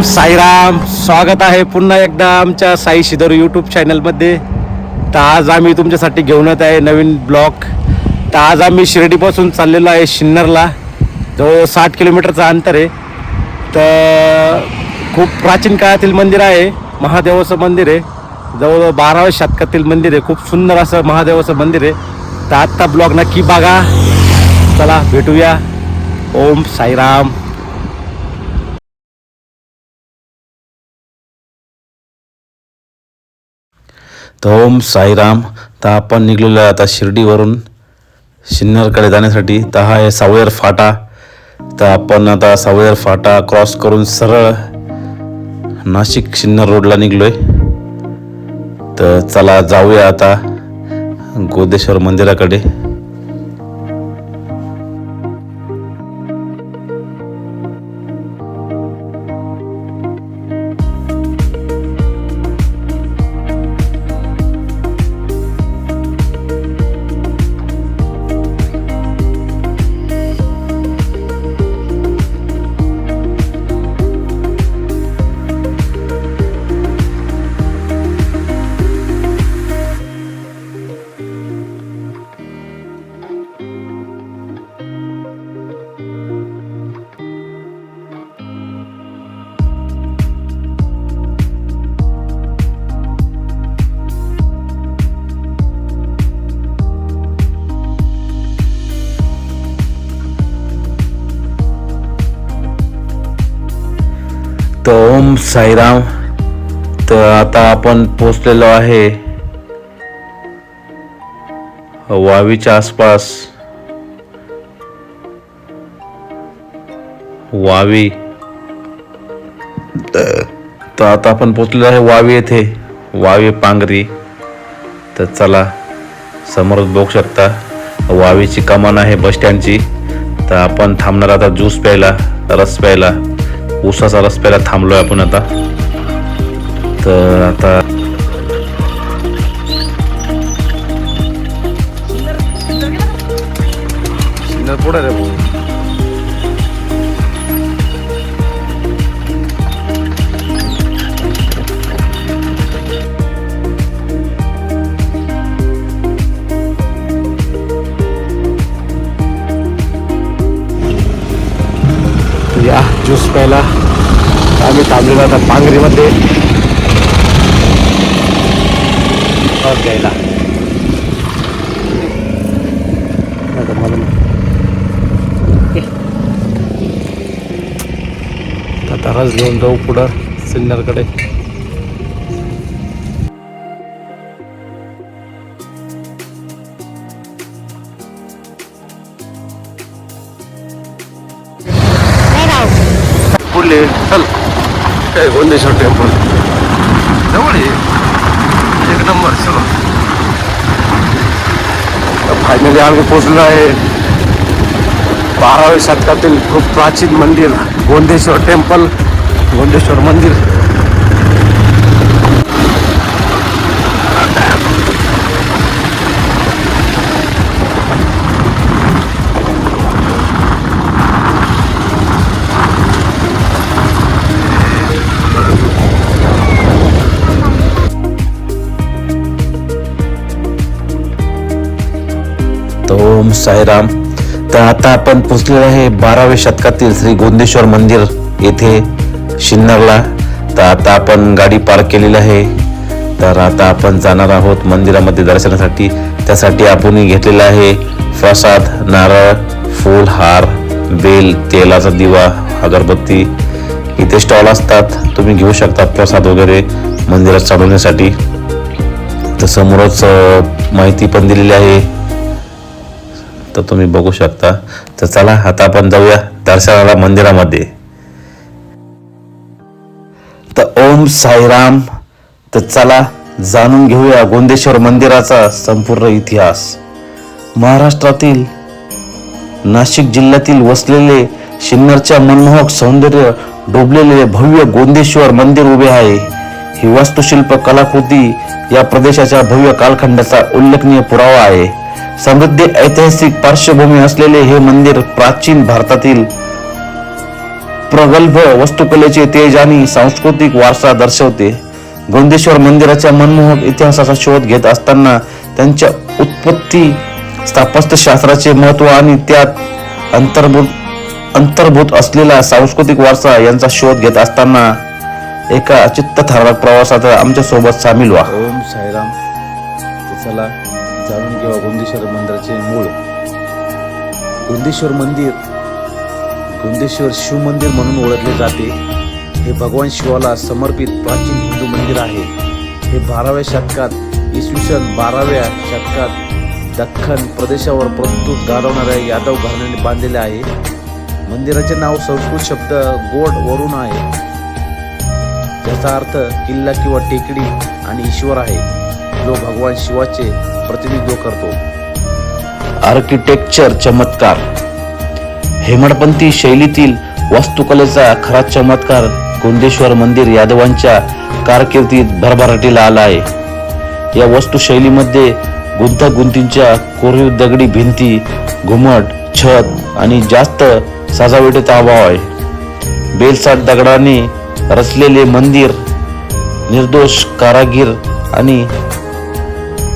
ओम साईराम स्वागत आहे पुन्हा एकदा आमच्या साई शिदर यूट्यूब चॅनलमध्ये तर आज आम्ही तुमच्यासाठी घेऊन येत आहे नवीन ब्लॉक तर आज आम्ही शिर्डीपासून चाललेलो आहे शिन्नरला. जवळ साठ किलोमीटरचं अंतर आहे. तर खूप प्राचीन काळातील मंदिर आहे महादेवाचं मंदिर आहे. जवळजवळ बाराव्या शतकातील मंदिर आहे खूप सुंदर असं महादेवाचं मंदिर आहे. तर आत्ता ब्लॉग नक्की बघा. चला भेटूया. ओम साईराम. तर ओम साईराम तर आपण निघलेलो आहे आता शिर्डीवरून सिन्नरकडे जाण्यासाठी. तर हा आहे सावयर फाटा. तर आपण आता सावयर फाटा क्रॉस करून सरळ नाशिक सिन्नर रोडला निघलो आहे तर चला जाऊया आता गोदेश्वर मंदिराकडे. तर ओम साईराम. तर आता आपण पोचलेलो आहे वावीच्या आसपास. वावी. तर तर आता आपण पोचलेलो आहे वावी येथे. वावी पांगरी तर चला समोरच बघू शकता वावीची कमान आहे बस स्टँडची तर आपण थांबणार आता ज्यूस प्यायला रस प्यायला. ऊसाचा रस प्यायला थांबलोय आपण आता. तर आता पुढे ज्यूस प्यायला. आम्ही थांबलेलो आता पांगरीमध्ये घ्यायला. मला आता रस घेऊन जाऊ पुढं सिन्नरकडे. चल काय गोंदेश्वर टेम्पल जवळ आहे एक नंबर चलो फायनली आम्ही पोचलो आहे बाराव्या शतकातील खूप प्राचीन मंदिर गोंदेश्वर टेम्पल गोंदेश्वर मंदिर ओम साईराम. तर आता आपण पोचलेलो आहे बाराव्या शतकातील श्री गोंदेश्वर मंदिर येथे शिन्नरला. तर आता आपण गाडी पार्क केलेली आहे. तर आता आपण जाणार आहोत मंदिरामध्ये दर्शनासाठी. त्यासाठी आपण घेतलेला आहे प्रसाद नारळ फूल हार बेल तेलाचा दिवा अगरबत्ती. इथे स्टॉल असतात. तुम्ही घेऊ शकता प्रसाद वगैरे मंदिरात चढवण्यासाठी तर समोरच माहिती पण दिलेली आहे. तर तुम्ही बघू शकता. तर चला आता आपण जाऊया दर्शनाला मंदिरामध्ये. तर ओम साईराम तर चला जाणून घेऊया गोंदेश्वर मंदिराचा संपूर्ण इतिहास. महाराष्ट्रातील नाशिक जिल्ह्यातील वसलेले सिन्नरच्या मनमोहक सौंदर्य डोबलेले भव्य गोंदेश्वर मंदिर उभे आहे. ही वास्तुशिल्प कलाकृती या प्रदेशाच्या भव्य कालखंडाचा उल्लेखनीय पुरावा आहे. समृद्ध ऐतिहासिक पार्श्वभूमी असलेले हे मंदिर प्राचीन भारतातील प्रगल्भ वस्तुकलेचे तेज आणि सांस्कृतिक वारसा दर्शवते. गोंदेश्वर मंदिराच्या मनमोहक इतिहासाचा शोध घेत असताना त्यांच्या उत्पत्ती स्थापत्यशास्त्राचे महत्त्व आणि त्यात अंतर्भूत अंतर्भूत असलेला सांस्कृतिक वारसा यांचा शोध घेत असताना एका चित्तथरारक प्रवासात आमच्यासोबत सामील व्हा. ओम साईराम. चला जाणून घेऊ गोंदेश्वर मंदिराचे मूळ. गोंदेश्वर मंदिर गोंदेश्वर शिव मंदिर म्हणून ओळखले जाते. हे भगवान शिवाला समर्पित प्राचीन हिंदू मंदिर आहे. हे बाराव्या शतकात इसवी सन बाराव्या शतकात दख्खन प्रदेशावर प्रस्तुत गारवणाऱ्या यादव घराण्याने बांधलेले आहे. मंदिराचे नाव संस्कृत शब्द गोड वरून आहे. ज्याचा अर्थ किल्ला किंवा टेकडी आणि ईश्वर आहे जो भगवान शिवाचे प्रतिनिधित्व करतो. आर्किटेक्चर चमत्कार. हेमडपंथी शैलीतील वास्तुकलेचा खरा चमत्कार गोंदेश्वर मंदिर यादवांच्या कारकिर्दीत भरभराटीला आला आहे. या वास्तुशैलीमध्ये गुंतागुंतींच्या कोरीव दगडी भिंती घुमट छत आणि जास्त सजावटीचा अभाव आहे. बेलसाट दगडाने रचलेले मंदिर निर्दोष कारागीर आणि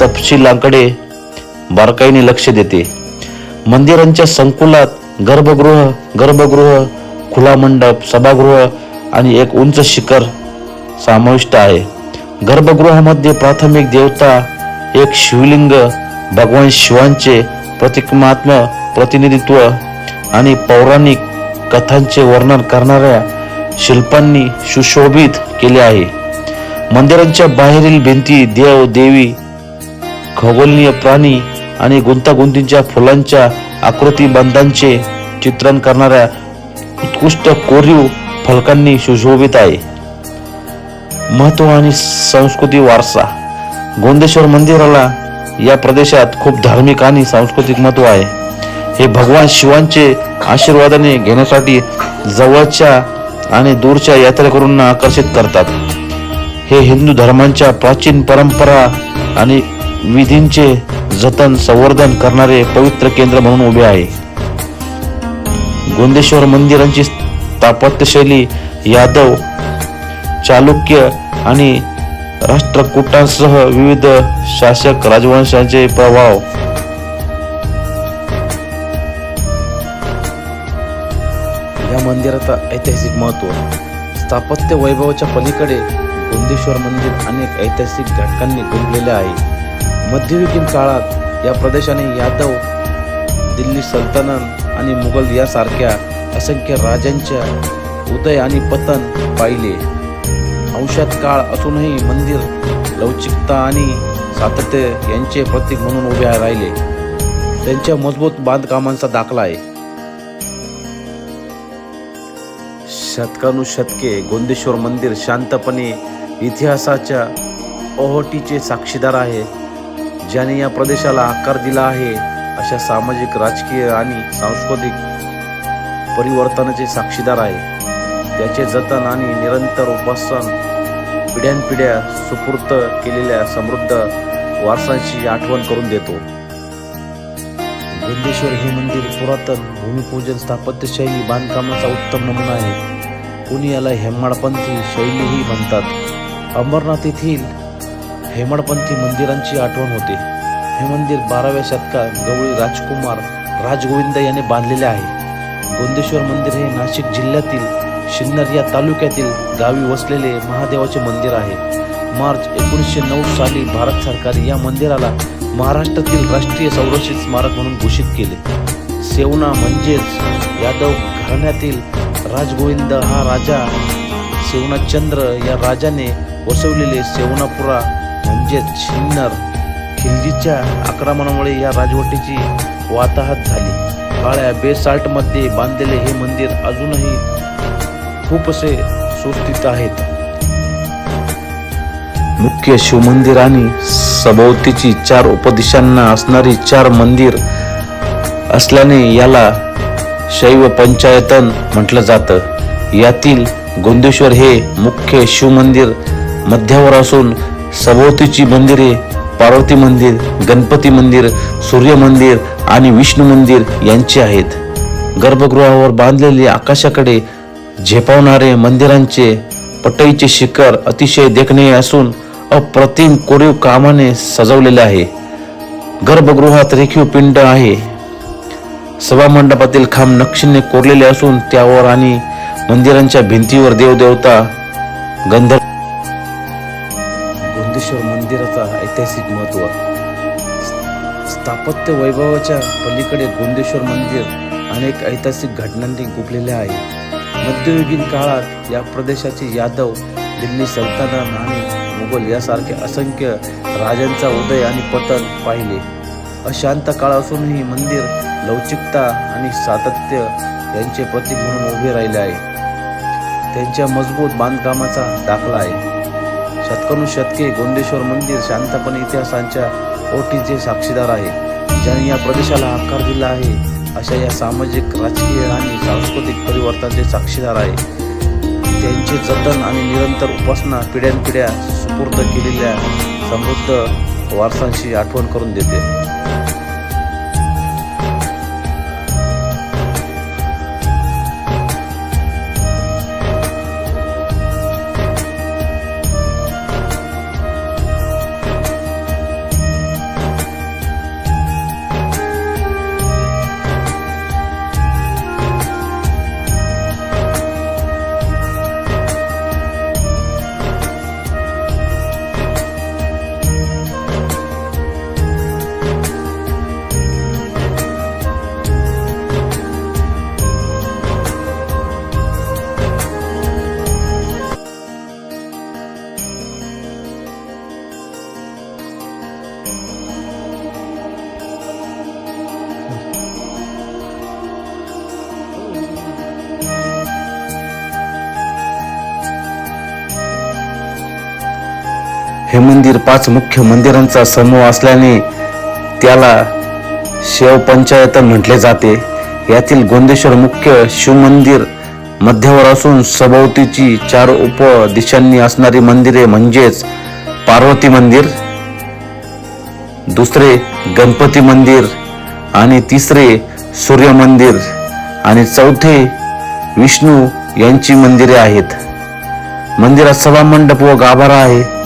तपशिलांकडे बारकाईने लक्ष देते. मंदिरांच्या संकुलात गर्भगृह गर्भगृह खुला मंडप सभागृह आणि एक उंच शिखर समाविष्ट आहे. गर्भगृहामध्ये प्राथमिक देवता एक शिवलिंग भगवान शिवांचे प्रतिकमात्म प्रतिनिधित्व आणि पौराणिक कथांचे वर्णन करणाऱ्या शिल्पांनी सुशोभित केले आहे. मंदिरांच्या बाहेरील भिंती देव देवी खगोलनीय प्राणी आणि गुंतागुंतींच्या फुलांच्या आकृतिबंधांचे चित्रण करणाऱ्या उत्कृष्ट कोरीव फलकांनी सुशोभित आहे. महत्त्व आणि संस्कृती वारसा. गोंदेश्वर मंदिराला या प्रदेशात खूप धार्मिक आणि सांस्कृतिक महत्त्व आहे. हे भगवान शिवांचे आशीर्वादाने घेण्यासाठी जवळच्या आणि दूरच्या यात्रेकरूंना आकर्षित करतात. हे हिंदू धर्मांच्या प्राचीन परंपरा आणि विधींचे जतन संवर्धन करणारे पवित्र केंद्र म्हणून उभे आहे. गोंदेश्वर मंदिरांची स्थापत्यशैली यादव चालुक्य आणि राष्ट्रकूटांसह विविध शासक राजवंशांचे प्रभाव या मंदिराचा ऐतिहासिक महत्त्व स्थापत्य वैभवाच्या पलीकडे गोंदेश्वर मंदिर अनेक ऐतिहासिक घटकांनी गुंतलेले आहे. मध्ययुगीन काळात या प्रदेशाने यादव दिल्ली सल्तनत आणि मुघल यासारख्या असंख्य राजांच्या उदय आणि पतन पाहिले. अंशात काळ असूनही मंदिर लवचिकता आणि सातत्य यांचे प्रतीक म्हणून उभे राहिले. त्यांच्या मजबूत बांधकामांचा दाखला आहे. शतकानुशतके गोंदेश्वर मंदिर शांतपणे इतिहासाच्या ओहोटीचे साक्षीदार आहे ज्याने या प्रदेशाला आकार दिला आहे अशा सामाजिक राजकीय आणि सांस्कृतिक परिवर्तनाचे साक्षीदार आहे. त्याचे जतन आणि निरंतर उपासन पिढ्यानपिढ्या सुपूर्त केलेल्या समृद्ध वारसांची आठवण करून देतो. गोंदेश्वर हे मंदिर पुरातन भूमिपूजन स्थापत्यशैली बांधकामाचा उत्तम नमुना आहे. कोणी याला हेमाडपंथी शैलीही म्हणतात. अंबरनाथ येथील हेमाडपंथी मंदिरांची आठवण होते. हे मंदिर बाराव्या शतकात गवळी राजकुमार राजगोविंद याने बांधलेले आहे. गोंदेश्वर मंदिर हे नाशिक जिल्ह्यातील सिन्नर या तालुक्यातील गावी वसलेले महादेवाचे मंदिर आहे. मार्च एकोणीसशे नऊ साली भारत सरकार या मंदिराला महाराष्ट्रातील राष्ट्रीय संरक्षित स्मारक म्हणून घोषित केले. सेवना म्हणजेच यादव घराण्यातील राजगोविंद हा राजा सेवनाचंद्र या राजाने वसवलेले सेवनापुरा म्हणजेच सिन्नर खिल्जीच्या आक्रमणामुळे या राजवटीची वाताहत झाली. काळ्या बेसाल्टमध्ये बांधलेले हे मंदिर अजूनही खूप असे सुस्थित आहेत. मुख्य शिवमंदिर आणि सभोवतीची चार उपदिशांना असणारी चार मंदिर असल्याने याला शैव पंचायतन म्हटलं जातं. यातील गोंदेश्वर हे मुख्य शिवमंदिर मध्यावर असून सभोवतीची मंदिरे पार्वती मंदिर गणपती मंदिर सूर्य मंदिर आणि विष्णू मंदिर यांची आहेत. गर्भगृहावर बांधलेले आकाशाकडे झेपावणारे मंदिरांचे पटईचे शिखर अतिशय देखणीय असून अप्रतिम कोरीव कामाने सजवलेले आहे. गर्भगृहात रेखीव पिंड आहे. सभामंडपातील खांब नक्षीने कोरलेले असून त्यावर आणि मंदिरांच्या भिंतीवर देवदेवता गंधर्व गोंदेश्वर मंदिराचा ऐतिहासिक महत्त्व स्थापत्य वैभवाच्या पलीकडे गोंदेश्वर मंदिर अनेक ऐतिहासिक घटनांनी गुपलेले आहे. मध्ययुगीन काळात या प्रदेशाचे यादव दिल्ली सल्तनत आणि मुघल यासारखे असंख्य राजांचा उदय आणि पतन पाहिले. अशांत काळ असूनही मंदिर लवचिकता आणि सातत्य यांचे प्रतीक म्हणून उभे राहिले आहे. त्यांच्या मजबूत बांधकामाचा दाखला आहे. शतकानुशतके गोंदेश्वर मंदिर शांतपणे इतिहासांच्या ओटीचे साक्षीदार आहे. ज्याने या प्रदेशाला आकार दिला आहे अशा या सामाजिक राजकीय आणि सांस्कृतिक परिवर्तनाचे साक्षीदार आहे. त्यांचे जतन आणि निरंतर उपासना पिढ्यानपिढ्या सुपूर्द केलेल्या समृद्ध वारसांशी आठवण करून देते. हे मंदिर पाच मुख्य मंदिरांचा समूह असल्याने त्याला शिवपंचायतन म्हटले जाते. यातील गोंदेश्वर मुख्य शिवमंदिर मध्यावर असून सभोवतीची चार उप दिशांनी असणारी मंदिरे म्हणजेच पार्वती मंदिर दुसरे गणपती मंदिर आणि तिसरे सूर्य मंदिर आणि चौथे विष्णू यांची मंदिरे आहेत. मंदिरात सभामंडप व गाभारा आहे.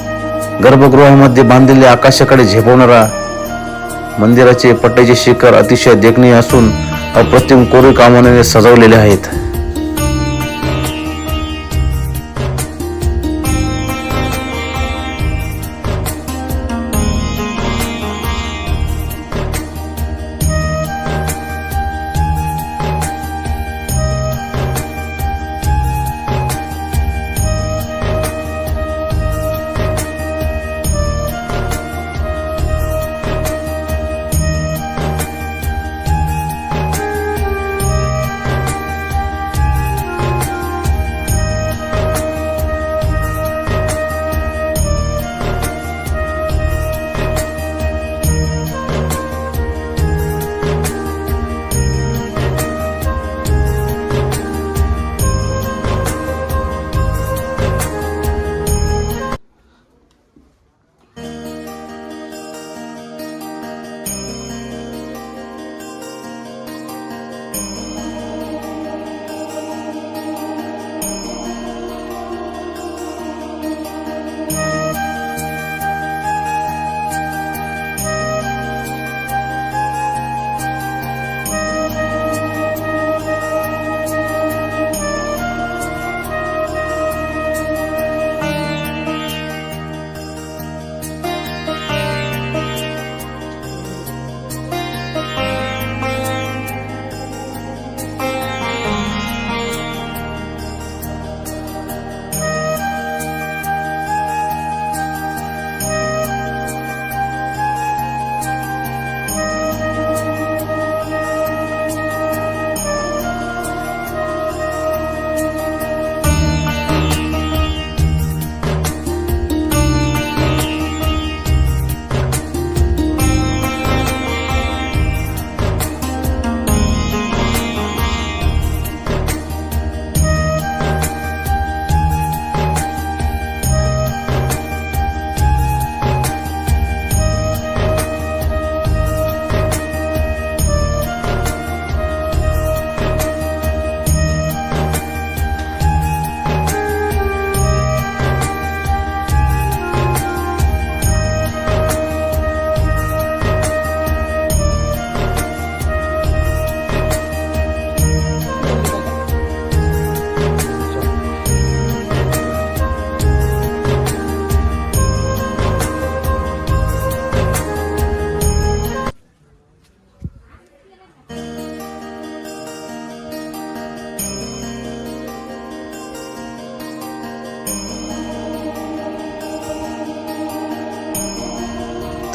गर्भगृहामध्ये बांधलेले आकाशाकडे झेपवणारा मंदिराचे पट्ट्याचे शिखर अतिशय देखणीय असून अप्रतिम कोरीव कामाने सजवलेले आहेत.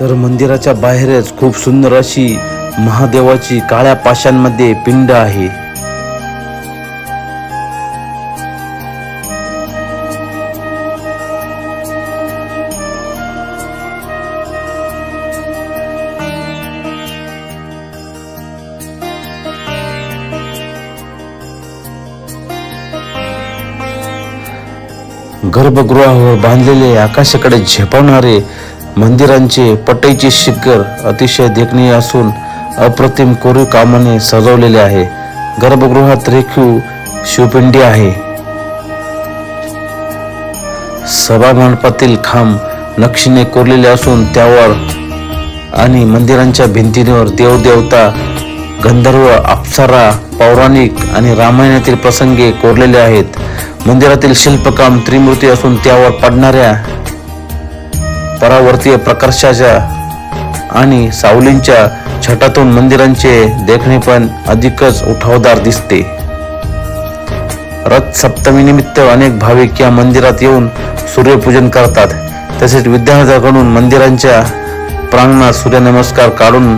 तर मंदिराच्या बाहेरच खूप सुंदर अशी महादेवाची काळ्या पाशांमध्ये पिंड आहे. गर्भगृहावर बांधलेले आकाशाकडे झेपवणारे मंदिरांचे पटईचे शिखर अतिशय देखणीय असून अप्रतिम कोरीव कामाने सजवलेले आहे. गर्भगृहात रेखीव शिवपिंडी आहे. सभा मंडपातील खांब नक्षीने कोरलेले असून त्यावर आणि मंदिरांच्या भिंतींवर देवदेवता गंधर्व अप्सरा पौराणिक आणि रामायणातील प्रसंगे कोरलेले आहेत. मंदिरातील शिल्पकाम त्रिमूर्ती असून त्यावर पडणाऱ्या परावर्तीय प्रकाशाच्या आणि सावलींच्या छटातून मंदिरांचे देखणेपण अधिकच उठावदार दिसते. रथ सप्तमी निमित्त अनेक भाविक या मंदिरात येऊन सूर्यपूजन करतात. तसेच विद्यार्थ्यांकडून मंदिरांच्या प्रांगणात सूर्यनमस्कार काढून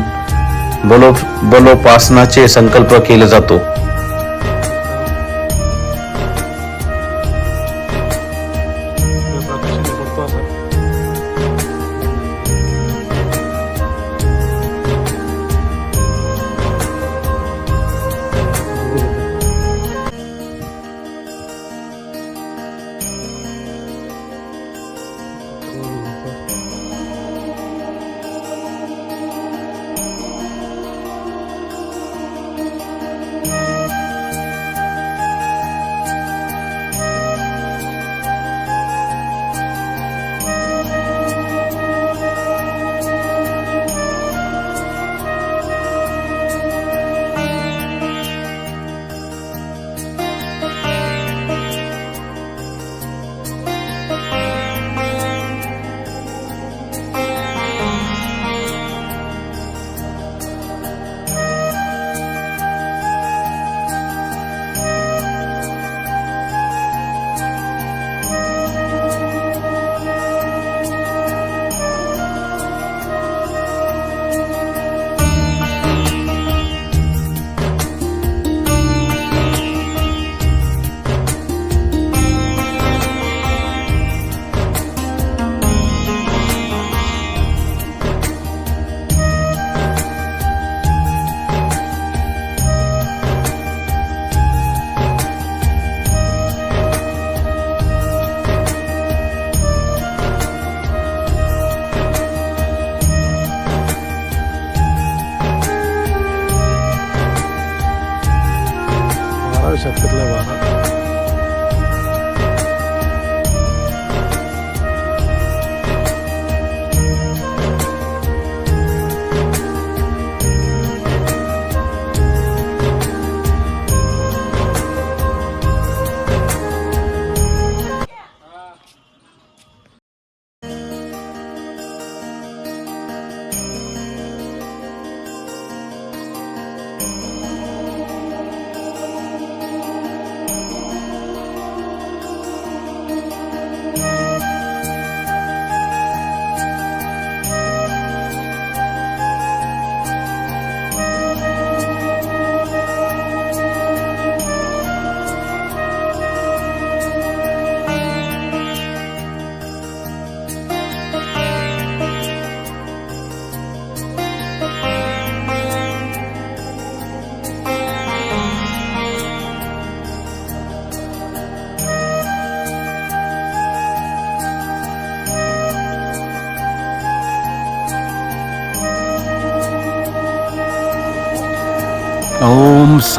बलो बलोपासनाचे संकल्प केला जातो.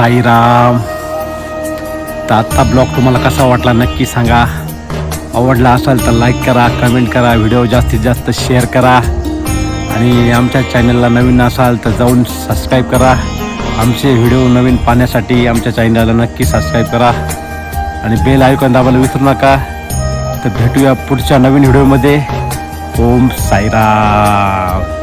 साईराम. तर आत्ता ब्लॉग तुम्हाला कसा वाटला नक्की सांगा. आवडला असेल तर लाईक करा कमेंट करा व्हिडिओ जास्तीत जास्त शेअर करा. आणि आमच्या चॅनलला नवीन असाल तर जाऊन सबस्क्राईब करा. आमचे व्हिडिओ नवीन पाहण्यासाठी आमच्या चॅनलला नक्की सबस्क्राईब करा. आणि बेल आयकॉन दाबायला विसरू नका. तर भेटूया पुढच्या नवीन व्हिडिओमध्ये ओम साईराम.